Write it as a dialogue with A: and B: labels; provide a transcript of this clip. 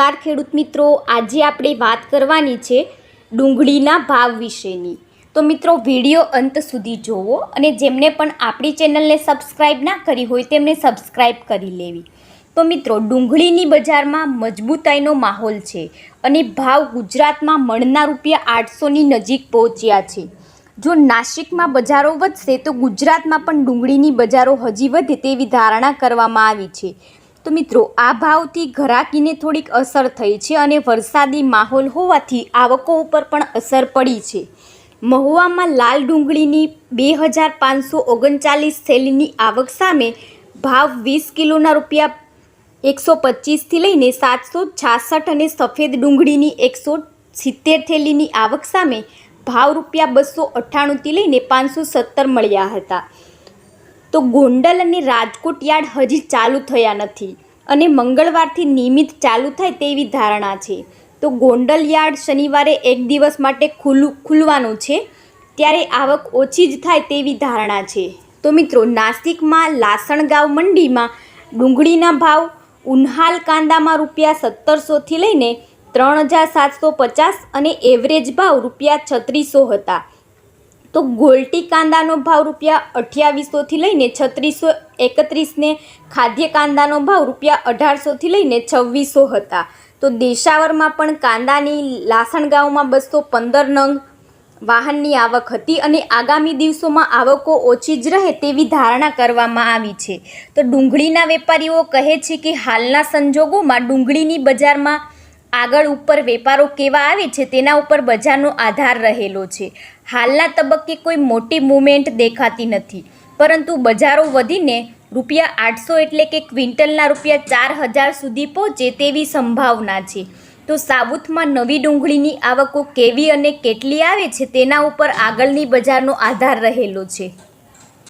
A: નમસ્કાર ખેડૂત મિત્રો. આજે આપણે વાત કરવાની છે ડુંગળીના ભાવ વિશેની. તો મિત્રો, વીડિયો અંત સુધી જોવો અને જેમને પણ આપણી ચેનલને સબસ્ક્રાઈબ ના કરી હોય તેમને સબસ્ક્રાઈબ કરી લેવી. તો મિત્રો, ડુંગળીની બજારમાં મજબૂતાઈનો માહોલ છે અને ભાવ ગુજરાતમાં મણના રૂપિયા આઠસોની નજીક પહોંચ્યા છે. જો નાસિકમાં બજારો વધશે તો ગુજરાતમાં પણ ડુંગળીની બજારો હજી વધે તેવી ધારણા કરવામાં આવી છે. તો મિત્રો, આ ભાવથી ઘરાકીને થોડીક અસર થઈ છે અને વરસાદી માહોલ હોવાથી આવકો ઉપર પણ અસર પડી છે. મહુવામાં લાલ ડુંગળીની બે હજાર પાંચસો ઓગણચાલીસ થેલીની આવક સામે ભાવ વીસ કિલોના રૂપિયા એકસો પચીસથી લઈને સાતસો છાસઠ અને સફેદ ડુંગળીની એકસો સિત્તેર થેલીની આવક સામે ભાવ રૂપિયા બસો અઠ્ઠાણુંથી લઈને પાંચસો સત્તર મળ્યા હતા. તો ગોંડલ અને રાજકોટ યાર્ડ હજી ચાલુ થયા નથી અને મંગળવારથી નિયમિત ચાલુ થાય તેવી ધારણા છે. તો ગોંડલ યાર્ડ શનિવારે એક દિવસ માટે ખુલ્લું, ખુલવાનું છે. ત્યારે આવક ઓછી જ થાય તેવી ધારણા છે. તો મિત્રો, નાસિકમાં લાસણગાંવ મંડીમાં ડુંગળીના ભાવ ઉન્હાલ કાંદામાં રૂપિયા સત્તરસોથી લઈને ત્રણ હજાર સાતસો પચાસ અને એવરેજ ભાવ રૂપિયા છત્રીસો હતા. તો ગોલટી કાંદાનો ભાવ રૂપિયા અઠ્યાવીસોથી લઈને છત્રીસો એકત્રીસને ખાદ્ય કાંદાનો ભાવ રૂપિયા અઢારસોથી લઈને છવ્વીસો હતા. તો દેશાવરમાં પણ કાંદાની લાસણગાંવમાં બસો પંદર નંગ વાહનની આવક હતી અને આગામી દિવસોમાં આવકો ઓછી જ રહે તેવી ધારણા કરવામાં આવી છે. તો ડુંગળીના વેપારીઓ કહે છે કે હાલના સંજોગોમાં ડુંગળીની બજારમાં આગળ ઉપર વેપારો કેવા આવે છે તેના ઉપર બજારનો આધાર રહેલો છે. હાલના તબક્કે કોઈ મોટી મુમેન્ટ દેખાતી નથી. પરંતુ બજારો વધીને રૂપિયા આઠસો એટલે કે ક્વિન્ટલના રૂપિયા ચાર હજાર સુધી પહોંચે તેવી સંભાવના છે. તો સાઉથમાં નવી ડુંગળીની આવકો કેવી અને કેટલી આવે છે તેના ઉપર આગળની બજારનો આધાર રહેલો છે.